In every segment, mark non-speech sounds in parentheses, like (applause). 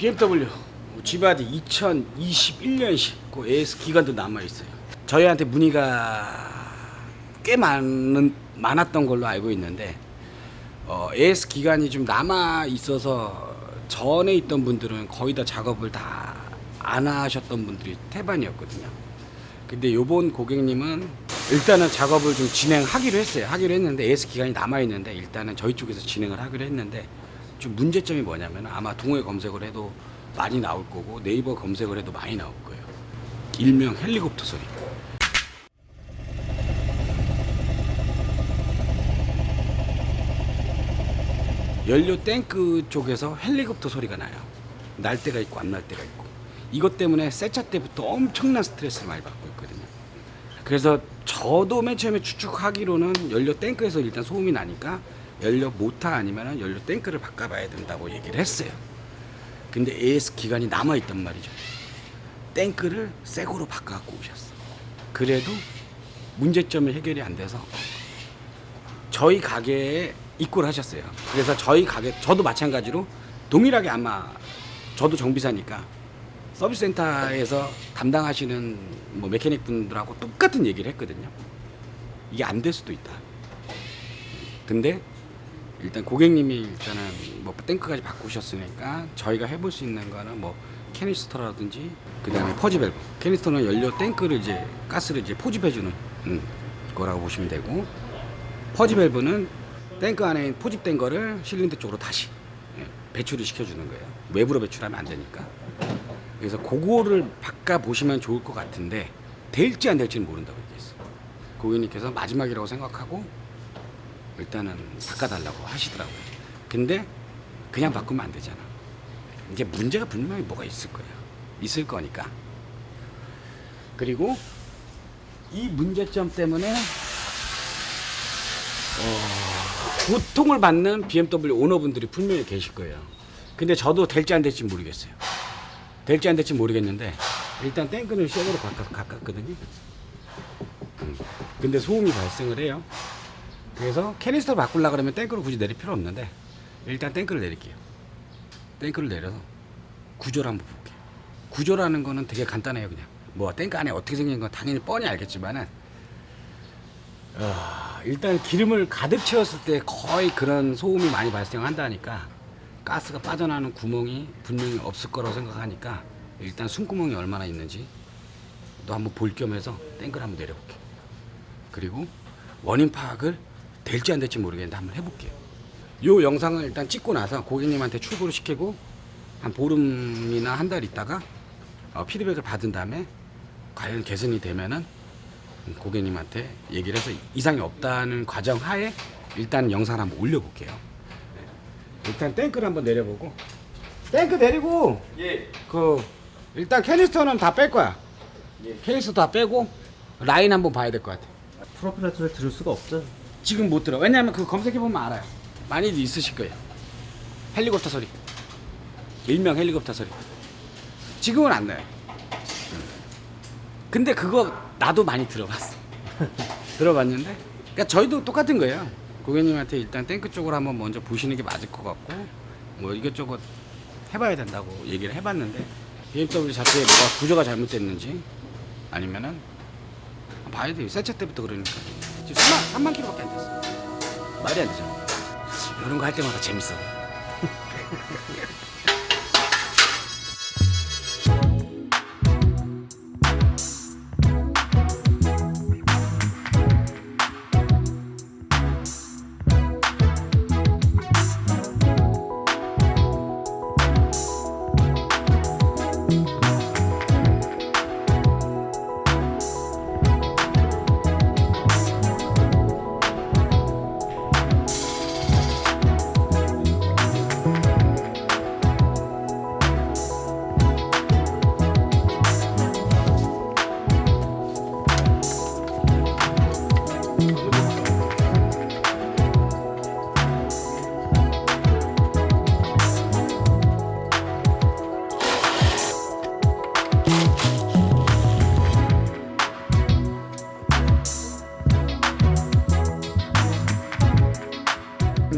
BMW 지바디 2021년식 그 AS 기간도 남아 있어요. 저희한테 문의가 꽤 많은 많았던 걸로 알고 있는데 어, AS 기간이 좀 남아 있어서 전에 있던 분들은 거의 다 작업을 다 안 하셨던 분들이 태반이었거든요. 근데 요번 고객님은 일단은 작업을 좀 진행하기로 했어요. 하기로 했는데 AS 기간이 남아 있는데 일단은 저희 쪽에서 진행을 하기로 했는데 좀 문제점이 뭐냐면 아마 동호회 검색을 해도 많이 나올 거고 네이버 검색을 해도 많이 나올 거예요. 일명 헬리콥터 소리. 연료 탱크 쪽에서 헬리콥터 소리가 나요. 날 때가 있고 안 날 때가 있고. 이것 때문에 새차 때부터 엄청난 스트레스를 많이 받고 있거든요. 그래서 저도 맨 처음에 추측하기로는 연료 탱크에서 일단 소음이 나니까 연료 모터 아니면 연료 탱크를 바꿔봐야 된다고 얘기를 했어요. 근데 AS 기간이 남아있단 말이죠. 탱크를 새 거로 바꿔갖고 오셨어. 그래도 문제점이 해결이 안 돼서 저희 가게에 입고를 하셨어요. 그래서 저희 가게 저도 마찬가지로 동일하게 아마 저도 정비사니까 서비스 센터에서 담당하시는 뭐 메케닉 분들하고 똑같은 얘기를 했거든요. 이게 안 될 수도 있다. 근데 일단 고객님이 일단은 뭐 탱크까지 바꾸셨으니까 저희가 해볼 수 있는 거는 뭐 캐니스터라든지 그 다음에 퍼지 밸브 캐니스터는 연료 탱크를 이제 가스를 이제 포집해주는 음, 거라고 보시면 되고 퍼지 밸브는 탱크 안에 포집된 거를 실린더 쪽으로 다시 예, 배출을 시켜주는 거예요. 외부로 배출하면 안 되니까. 그래서 그거를 바꿔 보시면 좋을 것 같은데 될지 안 될지는 모른다고 얘기했어요. 고객님께서 마지막이라고 생각하고 일단은 바꿔달라고 하시더라고요. 근데 그냥 바꾸면 안 되잖아. 이제 문제가 분명히 뭐가 있을 거예요. 있을 거니까. 그리고 이 문제점 때문에 어, 고통을 받는 BMW 오너분들이 분명히 계실 거예요. 근데 저도 될지 안 될지 모르겠어요. 될지 안 될지 모르겠는데 일단 탱크는 쉐으로 가깝, 가깝거든요. 음. 근데 소음이 발생을 해요. 그래서 캐니스터를 바꾸려 그러면 탱크를 굳이 내릴 필요 없는데 일단 탱크를 내릴게요. 탱크를 내려서 구조를 한번 볼게요. 구조라는 거는 되게 간단해요, 그냥. 뭐 탱크 안에 어떻게 생긴 건 당연히 뻔히 알겠지만은 어, 일단 기름을 가득 채웠을 때 거의 그런 소음이 많이 발생한다니까 가스가 빠져나오는 구멍이 분명히 없을 거라고 생각하니까 일단 숨구멍이 얼마나 있는지 또 한번 볼 겸해서 탱크를 한번 내려볼게요. 그리고 원인 파악을 될지 안 될지 모르겠는데 한번 해볼게요. 요 영상을 일단 찍고 나서 고객님한테 출고를 시키고 한 보름이나 한 달 있다가 어, 피드백을 받은 다음에 과연 개선이 되면은 고객님한테 얘기를 해서 이상이 없다는 과정 하에 일단 영상을 한번 올려볼게요. 네. 일단 탱크를 한번 내려보고 탱크 내리고 예. 그 일단 캐니스터는 다 뺄 거야. 예. 캐니스터 다 빼고 라인 한번 봐야 될 것 같아. 프로펠러 소리 들을 수가 없죠. 지금 못 들어. 왜냐면 그 검색해 보면 알아요. 많이들 있으실 거예요. 헬리콥터 소리. 일명 헬리콥터 소리. 지금은 안 나요. 음. 근데 그거 나도 많이 들어봤어. (laughs) 들어봤는데, 그러니까 저희도 똑같은 거예요. 고객님한테 일단 탱크 쪽으로 한번 먼저 보시는 게 맞을 것 같고, 뭐 이것저것 해봐야 된다고 얘기를 해봤는데, BMW 자체에 뭐가 구조가 잘못됐는지, 아니면은 봐야 돼요. 세차 때부터 그러니까. 지금 3만, 3만 킬로밖에 안 됐어. 말이 안 되죠. 이런 거 할 때마다 재밌어. (laughs)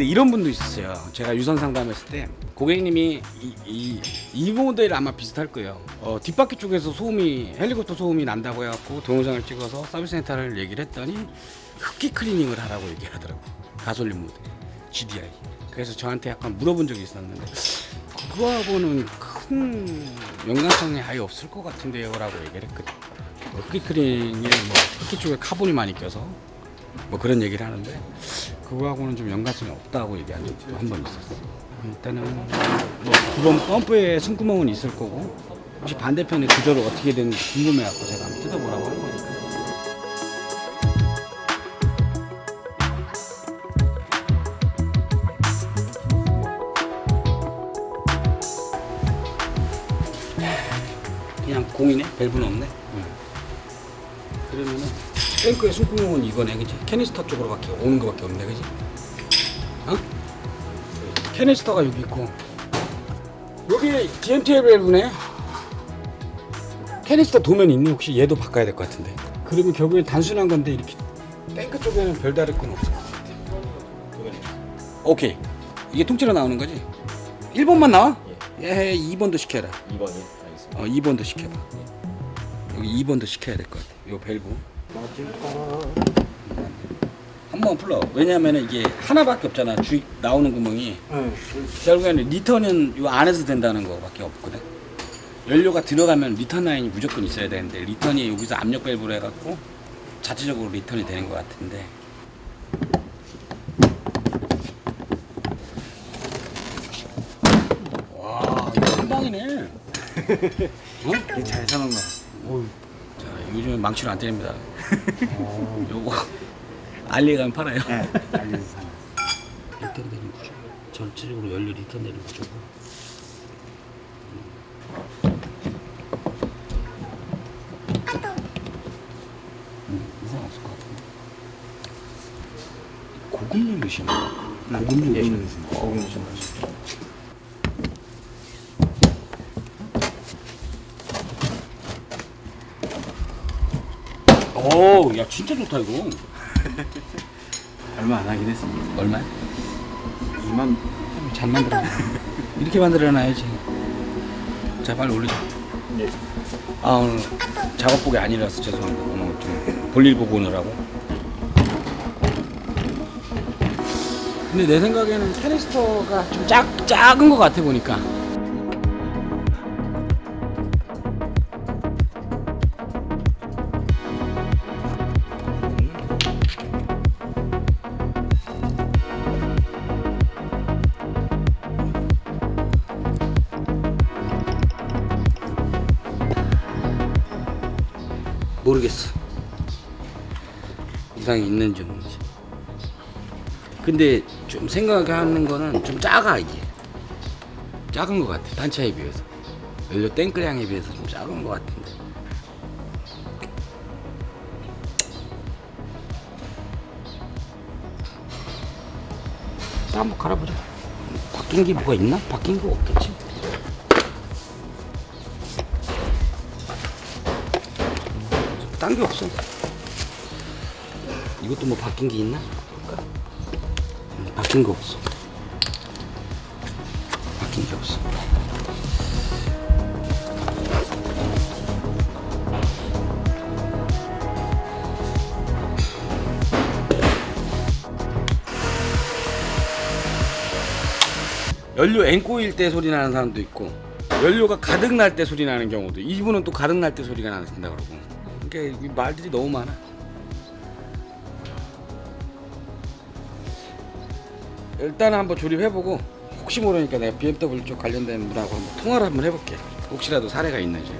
근데 이런 분도 있었어요. 제가 유선 상담했을 때 고객님이 이, 이, 이 모델 아마 비슷할 거예요. 어, 뒷바퀴 쪽에서 소음이 헬리콥터 소음이 난다고 해갖고 동영상을 찍어서 서비스 센터를 얘기를 했더니 흡기 클리닝을 하라고 얘기하더라고. 가솔린 모델 GDI. 그래서 저한테 약간 물어본 적이 있었는데 그거하고는 큰 연관성이 아예 없을 것 같은데요라고 얘기를 했거든. 흡기 클리닝이 뭐 흡기 쪽에 카본이 많이 껴서 뭐 그런 얘기를 하는데 그거하고는 좀 연관성이 없다고 얘기한 적도 한 번 있었어. 일단은 뭐 기본 펌프에 숨구멍은 있을 거고 혹시 반대편의 구조를 어떻게 되는지 궁금해갖고 제가 한번 뜯어보라고 한 거니까. 그냥 공이네? 밸브는 없네? 그러면은 탱크의 숨구멍은 이거네 그지? 캐니스터 쪽으로 밖에 오는 거밖에 없네 그지? 어? 캐니스터가 여기 있고. 여기 DMTL 밸브네. 캐니스터 도면이 있니? 혹시 얘도 바꿔야 될 것 같은데. 그러면 결국엔 단순한 건데 이렇게 탱크 쪽에는 별다를 건 없을 것 같아 오케이. 이게 통째로 나오는 거지? 1번만 나와? 예. 2번도 시켜라. 2번이? 알겠습니다. 어 2번도 시켜봐. 여기 2번도 시켜야 될 것 같아. 요 밸브 한번 풀러. 왜냐하면 이게 하나밖에 없잖아. 주 나오는 구멍이. 결국에는 리턴은 요 안에서 된다는 거밖에 없거든. 연료가 들어가면 리턴 라인이 무조건 있어야 되는데 리턴이 여기서 압력 밸브로 해갖고 자체적으로 리턴이 되는 것 같은데. 와 이거 한 방이네. (laughs) 어? 잘 사는 거. 자, 요즘은 망치로 안 때립니다. 요거 알리에 가면 팔아요. 네. 알겠습니다. 리턴 되는 구조. 전체적으로 연료 리턴 되는 구조고. 음, 이상 없을 것 같은데. 고급류? 고급류 예. 넣으시나? 고급 좀 하시 죠. 오, 야 진짜 좋다 이거. (laughs) 얼마 안 하긴 했습니다. 얼마야? 2만 잘 만들어. 이렇게 만들어놔야지. 자, 빨리 올리자. 예. 아 오늘 작업복이 아니라서 죄송합니다. 오늘 좀 볼일 보고 오느라고. 근데 내 생각에는 캐니스터가 좀 작, 작은 것 같아 보니까. 이상이 있는지 없는지. 근데 좀 생각하는 거는 좀 작아 이게. 작은 것 같아 단차에 비해서. 연료 탱크량에 비해서 좀 작은 것 같은데. 또 한번 갈아보자. 바뀐 게 뭐가 있나? 바뀐 거 없겠지. 딴 게 없어. 이것도 뭐 바뀐 게 있나? 음, 바뀐 거 없어. 바뀐 게 없어. 연료 앵꼬일 때 소리 나는 사람도 있고 연료가 가득 날 때 소리 나는 경우도 이분은 또 가득 날 때 소리가 난다 그러고 그러니까 이 말들이 너무 많아 일단 한번 조립해보고 혹시 모르니까 내가 BMW 쪽 관련된 분하고 한번 통화를 한번 해볼게 혹시라도 사례가 있는지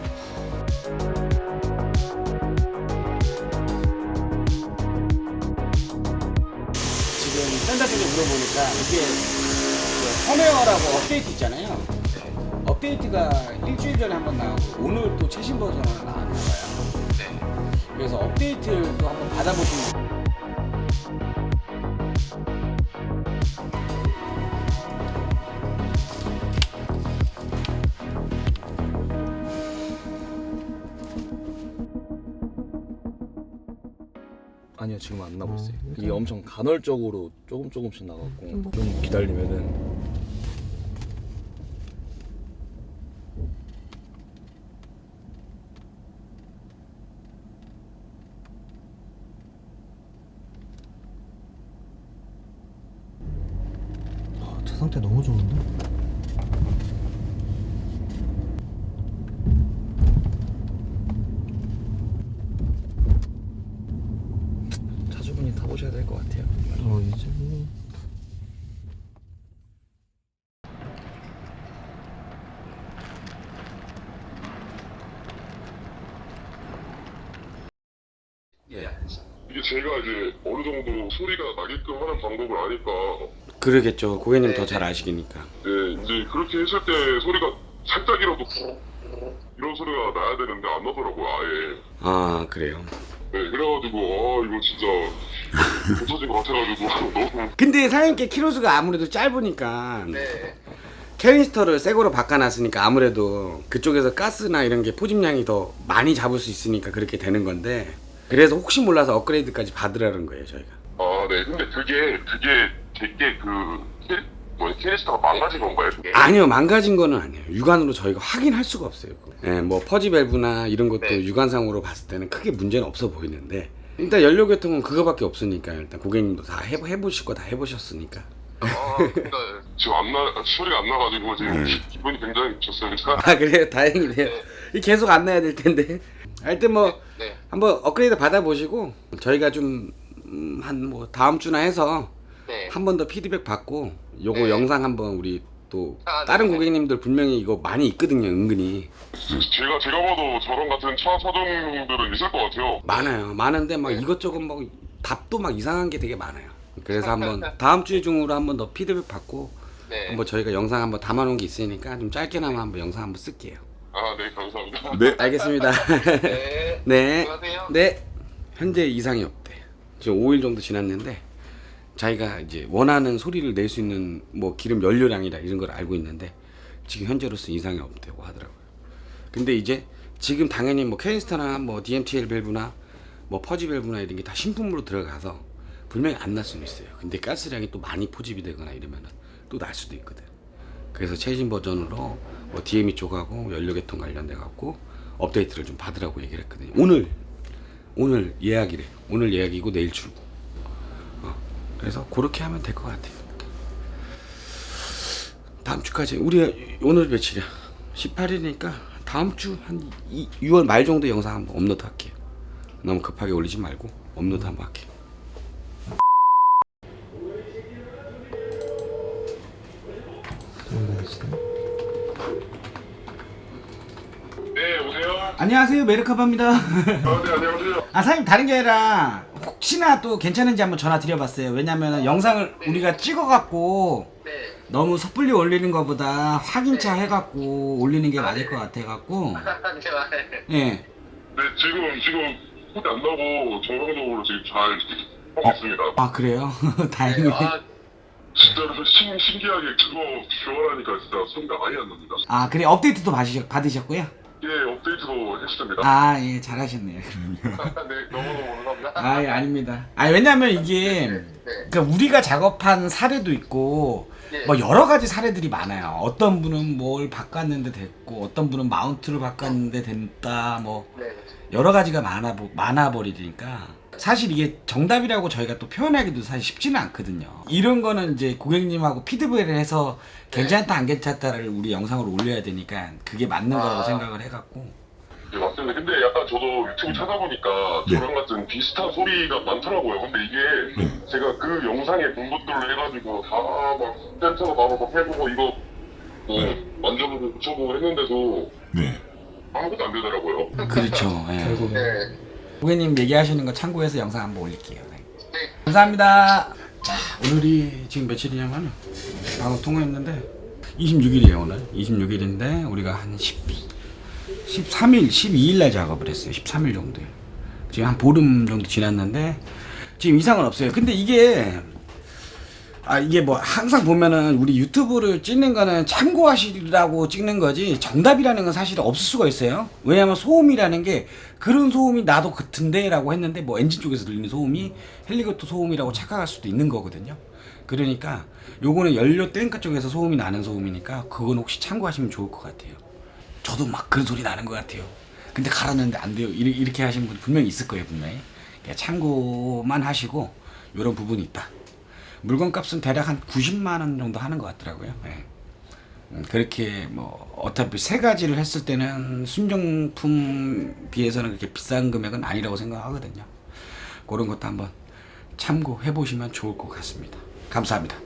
지금 센터 쪽에 물어보니까 이게 그 펌웨어라고 업데이트 있잖아요. 업데이트가 일주일 전에 한 번 나오고 오늘 또 최신 버전으로 나왔나 봐요. 그래서 업데이트를 또 한번 받아보시면 아니요 지금 안 나고 아, 있어요. 이게 엄청 간헐적으로 조금 조금씩 나갔고 좀, 음, 뭐. 좀 기다리면은 아, 저 상태 너무 좋은데? 나게끔 하는 방법을 아니까 그러겠죠. 고객님 더 잘 아시니까. 네, 이제 그렇게 했을 때 소리가 살짝이라도 이런 소리가 나야 되는데 안 나더라고요 아예 아 그래요. 네 그래가지고 아 이거 진짜 고쳐진 것 같아가지고 너무 (laughs) 근데 사장님께 키로수가 아무래도 짧으니까 캐니스터를 새 거로 바꿔놨으니까 아무래도 그쪽에서 가스나 이런 게 포집량이 더 많이 잡을 수 있으니까 그렇게 되는 건데 그래서 혹시 몰라서 업그레이드까지 받으라는 거예요 저희가 아 네. 근데 그게 그게 되게 그 캐, 뭐 캐리스터가 망가진 건가요 그게? 아니요 망가진 거는 아니에요. 육안으로 저희가 확인할 수가 없어요 예, 뭐 퍼지 밸브나 이런 것도 네. 육안상으로 봤을 때는 크게 문제는 없어 보이는데 일단 연료계통은 그거밖에 없으니까 일단 고객님도 다 해, 해보실 거 다 해보셨으니까. 아 그러니까 (laughs) 지금 안 나 소리가 안 나가지고 지금 기- 기분이 굉장히 좋습니다. 아 그래요? 다행이네요. 계속 안 나야 될 텐데. 하여튼 뭐 네. 한번 업그레이드 받아보시고 저희가 좀 한뭐 다음 주나 해서 네. 한 번 더 피드백 받고 요거 네. 영상 한번 우리 또 아, 다른 네. 고객님들 분명히 이거 많이 있거든요 은근히 제가 제가 봐도 저런 같은 차 사정들은 있을 것 같아요. 많아요 많은데 막 이것저것 막 답도 막 이상한 게 되게 많아요 그래서 (laughs) 한번 다음 주 중으로 한번 더 피드백 받고 네. 한번 저희가 영상 한번 담아놓은 게 있으니까 좀 짧게나마 한번 영상 한번 쓸게요 아, 네, 감사합니다. 네 알겠습니다 (laughs) 네. (laughs) 네. 수고하세요. 네. 현재 이상이 없대. 지금 5일 정도 지났는데 자기가 이제 원하는 소리를 낼 수 있는 뭐 기름 연료량이라 이런 걸 알고 있는데 지금 현재로서 이상이 없다고 하더라고요. 근데 이제 지금 당연히 뭐 캐니스터나 뭐 DMTL 밸브나 뭐 퍼지 밸브나 이런 게 다 신품으로 들어가서 분명히 안 날 수는 있어요. 근데 가스량이 또 많이 포집이 되거나 이러면은 또날 수도 있거든. 그래서 최신 버전으로 뭐 DME 쪽하고 연료계통 관련돼 갖고 업데이트를 좀 받으라고 얘기를 했거든요. 오늘 오늘 예약이래. 오늘 예약이고 내일 출고. 어, 그래서 그렇게 하면 될 것 같아요. 다음 주까지 우리 오늘 며칠이야? 18일이니까 다음 주 한 6월 말 정도 영상 한번 업로드 할게요. 너무 급하게 올리지 말고 업로드 한번 할게요. 네, 오세요. 안녕하세요 메르카바입니다. 아, 네, 안녕하세요. 아 사장님 다른 게 아니라 혹시나 또 괜찮은지 한번 전화 드려봤어요. 왜냐면 영상을 우리가 찍어갖고 네. 너무 섣불리 올리는 것보다 확인차 해갖고 올리는 게 맞을 것 같아갖고 (laughs) 예. 네, 지금, 지금 소리 안 나고 정상적으로 지금 잘 하고 있습니다. 아 그래요? (laughs) 다행이네. 진짜로 신, 신기하게 그거 교환하니까 진짜 소리가 아예 안 납니다. 아 그래 업데이트도 받으셨, 받으셨고요? 예, 업데이트도 했습니다. 아 예 잘하셨네요. (laughs) 네, 너무너무 감사합니다. 아 예, 아닙니다. 아 왜냐면 이게 그러니까 우리가 작업한 사례도 있고 뭐 여러 가지 사례들이 많아요. 어떤 분은 뭘 바꿨는데 됐고 어떤 분은 마운트를 바꿨는데 됐다 뭐 여러 가지가 많아 보- 많아 버리니까 사실 이게 정답이라고 저희가 또 표현하기도 사실 쉽지는 않거든요. 이런 거는 이제 고객님하고 피드백을 해서 괜찮다 안 괜찮다를 우리 영상으로 올려야 되니까 그게 맞는 거라고 생각을 해갖고 네, 맞습니다. 근데 약간 저도 유튜브 찾아보니까 저랑 같은 비슷한 소리가 많더라고요. 근데 이게 제가 그 영상에 본 것들로 해가지고 다막 센터가 바로 막 해보고 이거 뭐 만져보고 붙여보고 했는데도 아무것도 안 되더라고요. 그렇죠. 예. 네. 고객님 얘기하시는 거 참고해서 영상 한번 올릴게요. 네. 감사합니다. 자, 오늘이 지금 며칠이냐면 방금 통화했는데 26일이에요 오늘. 26일인데 우리가 한 10, 13일, 12일 날 작업을 했어요. 13일 정도요. 지금 한 보름 정도 지났는데 지금 이상은 없어요. 근데 이게 아 이게 뭐 항상 보면은 우리 유튜브를 찍는 거는 참고하시라고 찍는 거지 정답이라는 건 사실 없을 수가 있어요. 왜냐면 소음이라는 게 그런 소음이 나도 같은데 라고 했는데 뭐 엔진 쪽에서 들리는 소음이 헬리콥터 소음이라고 착각할 수도 있는 거거든요. 그러니까 요거는 연료 탱크 쪽에서 소음이 나는 소음이니까 그건 혹시 참고하시면 좋을 것 같아요. 저도 막 그런 소리 나는 것 같아요. 근데 갈았는데 안 돼요. 이렇게, 하시는 분 분명히 있을 거예요, 분명히. 참고만 하시고 이런 부분이 있다. 물건값은 대략 한 90만 원 정도 하는 것 같더라고요. 예. 음, 그렇게 뭐 어차피 세 가지를 했을 때는 순정품 비해서는 그렇게 비싼 금액은 아니라고 생각하거든요. 그런 것도 한번 참고해 보시면 좋을 것 같습니다. 감사합니다.